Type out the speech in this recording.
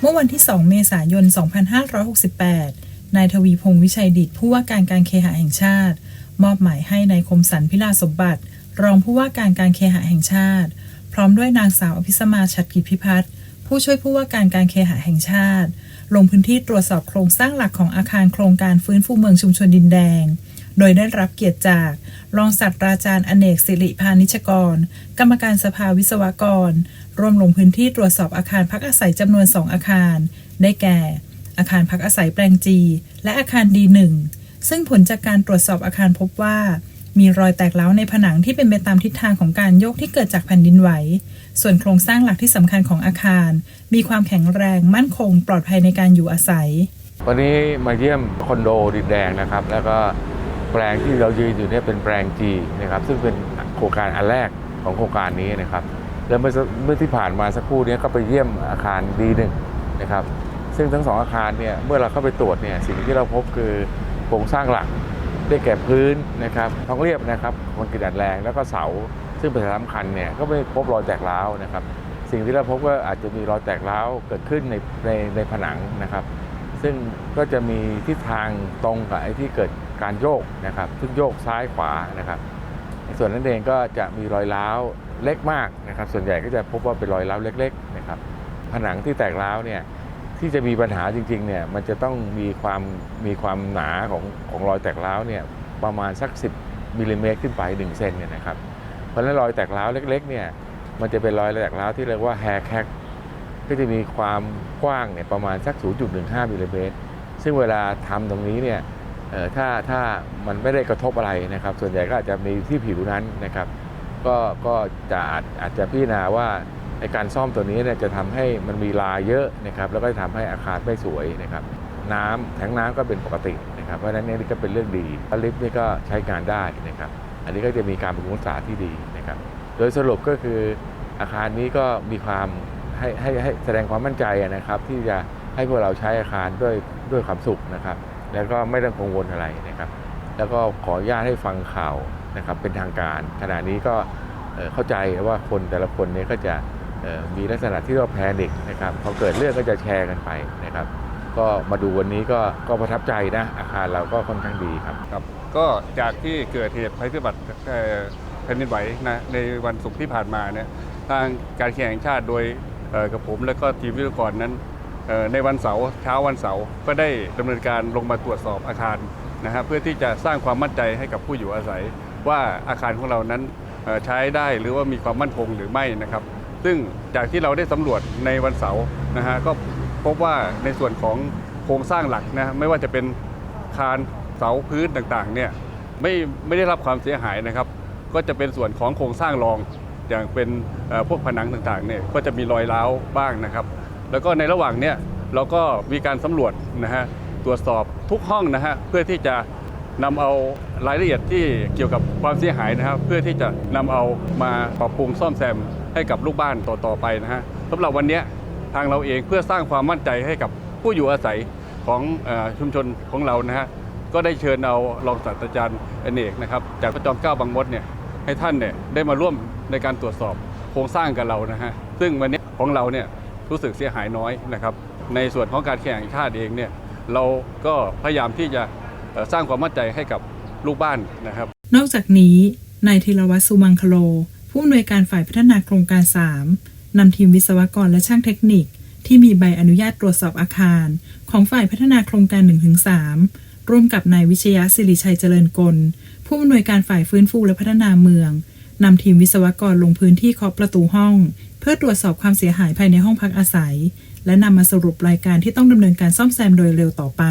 เมื่อวันที่ 2 เมษายน 2568 นายทวีพงษ์วิชัยดิตผู้ว่าการการเคหะแห่งชาติ มอบหมายให้นายคมสันพิลาสมบัติ รองผู้ว่าการการเคหะแห่งชาติ พร้อมด้วยนางสาวอภิสมาชัดกิจพิพัฒน์ผู้ช่วยผู้ว่าการการเคหะแห่งชาติ ลงพื้นที่ตรวจสอบโครงสร้างหลักของอาคารโครงการฟื้นฟูเมืองชุมชนดินแดง โดยได้รับเกียรติจาก รองศาสตราจารย์อเนกศิริพานิชกร กรรมการสภาวิศวกร ร่วมลงพื้นที่ตรวจสอบอาคารพักอาศัยจำนวน 2 อาคาร ได้แก่ อาคารพักอาศัยแปลงจีและอาคารดีหนึ่งซึ่งผลจากการตรวจสอบอาคารพบว่า มีรอยแตกร้าในผนังที่เป็นไปตามทิศทางของการโยกที่เกิดจากแผ่นดินไหว ส่วนโครงสร้างหลักที่สำคัญของอาคาร มีความแข็งแรงมั่นคง ปลอดภัยในการอยู่อาศัย วันนี้มาเยี่ยมคอนโดดินแดงนะครับ แล้วก็แปลงที่เรายืนอยู่เนี่ยเป็นแปลง G นะครับซึ่งเป็นโครงการอันแรกของโครงการนี้นะครับ แล้วเมื่อเมื่อที่ผ่านมาสักครู่นี้ก็ไปเยี่ยมอาคาร D1 นะครับ ซึ่งทั้งสองอาคารเนี่ยเมื่อเราเข้าไปตรวจเนี่ยสิ่งที่เราพบคือโครงสร้างหลักได้แก่พื้นนะครับท้องเรียบนะครับคอนกรีตอัดแรงแล้วก็เสา ซึ่งเป็นสำคัญเนี่ยก็ไม่พบรอยแตกร้าวนะครับ สิ่งที่เราพบก็อาจจะมีรอยแตกร้าวเกิดขึ้นในในในผนังนะครับ ซึ่งก็จะมีทิศทางตรงกับไอ้ที่เกิดการโยกนะครับซึ่งโยกซ้ายขวานะครับในส่วนนั้นเองก็จะมีรอยร้าว เล็กมากนะครับ ส่วนใหญ่ก็จะพบว่าเป็นรอยร้าวเล็กๆนะครับ ผนังที่แตกร้าวเนี่ยที่จะมีปัญหาจริงๆเนี่ยมันจะต้องมีความมีความหนาของของรอยแตกร้าวเนี่ยประมาณสัก 10มิลลิเมตรขึ้นไป1เซนเนี่ยนะครับเพราะฉะนั้นรอยแตกร้าวเล็กๆเนี่ยมันจะเป็นรอยแตกร้าวที่เรียกว่าแฮร์แคกก็จะมีความกว้างเนี่ยประมาณสัก 0.15มิลลิเมตรซึ่งเวลาทำตรงนี้เนี่ยเอ่อถ้าถ้ามันไม่ได้กระทบอะไรนะครับ ส่วนใหญ่ก็อาจจะมีที่ผิวนั้นนะครับ ก็ก็จะอาจอาจจะพิจารณาว่าในการซ่อมตัวนี้เนี่ยจะทำให้มันมีลาเยอะนะครับแล้วก็จะทำให้อาคารไม่สวยนะครับ น้ำแทงน้ำก็เป็นปกตินะครับเพราะฉะนั้นนี่ยนี่ก็เป็นเรื่องดีลิฟต์นี่ก็ใช้งานได้นะครับ อันนี้ก็จะมีการบำรุงรักษาที่ดีนะครับ โดยสรุปก็คืออาคารนี้ก็มีความให้ให้ให้แสดงความมั่นใจนะครับ ที่จะให้พวกเราใช้อาคารด้วยด้วยความสุขนะครับ แล้วก็ไม่ต้องกังวลอะไรนะครับ แล้วก็ขออนุญาตให้ฟังข่าว นะครับเป็นทางการ ขณะนี้ก็เข้าใจว่าคนแต่ละคนเนี่ยก็จะมีลักษณะที่เรียกว่าแพนิคนะครับพอเกิดเรื่องก็จะแชร์กันไปนะครับ ก็มาดูวันนี้ก็ก็ประทับใจนะอาคารเราก็ค่อนข้างดีครับครับ ก็จากที่เกิดเหตุภัยพิบัติแผ่นดินไหวนะในวันศุกร์ที่ผ่านมาเนี่ยทางการแข่งชาติโดยกับผมและก็ทีมวิทยากรนั้นในวันเสาร์เช้าวันเสาร์ก็ได้ดำเนินการลงมาตรวจสอบอาคารนะฮะเพื่อที่จะสร้างความมั่นใจให้กับผู้อยู่อาศัย ว่าอาคารของเรานั้นใช้ได้หรือว่ามีความมั่นคงหรือไม่นะครับ ซึ่งจากที่เราได้สำรวจในวันเสาร์นะฮะก็พบว่าในส่วนของโครงสร้างหลักนะไม่ว่าจะเป็นคานเสาพื้นต่างๆเนี่ยไม่ไม่ได้รับความเสียหายนะครับ ก็จะเป็นส่วนของโครงสร้างรองอย่างเป็นพวกผนังต่างๆเนี่ยก็จะมีรอยร้าวบ้างนะครับ แล้วก็ในระหว่างเนี้ยเราก็มีการสำรวจนะฮะตรวจสอบทุกห้องนะฮะเพื่อที่จะ นำเอารายละเอียดที่เกี่ยวกับความเสียหายนะครับ เพื่อที่จะนำเอามาปรับปรุงซ่อมแซมให้กับลูกบ้านต่อๆไปนะฮะสำหรับวันนี้ทางเราเองเพื่อสร้างความมั่นใจให้กับผู้อยู่อาศัยของอชุมชนของเรานะฮะก็ได้เชิญเอารองศาสตราจารย์อเนกนะครับ จากพระจอมเกล้าบางมดเนี่ยให้ท่านเนี่ยได้มาร่วมในการตรวจสอบโครงสร้างกับเรานะฮะซึ่งวันนี้ของเราเนี่ยรู้สึกเสียหายน้อยนะครับ ในส่วนของการแข่งชาติเองเนี่ยเราก็พยายามที่จะ สร้างความมั่นใจให้กับลูกบ้านนะครับ นอกจากนี้นายธีรวัตรสุมังคโล ผู้อำนวยการฝ่ายพัฒนาโครงการ 3นำทีมวิศวกรและช่างเทคนิค ที่มีใบอนุญาตตรวจสอบอาคาร ของฝ่ายพัฒนาโครงการ 1-3 ร่วมกับนายวิชยะศิริชัยเจริญกล ผู้อำนวยการฝ่ายฟื้นฟูและพัฒนาเมืองนำทีมวิศวกรลงพื้นที่เคาะประตูห้อง เพื่อตรวจสอบความเสียหายภายในห้องพักอาศัย และนำมาสรุปรายการที่ต้องดำเนินการซ่อมแซมโดยเร็วต่อไป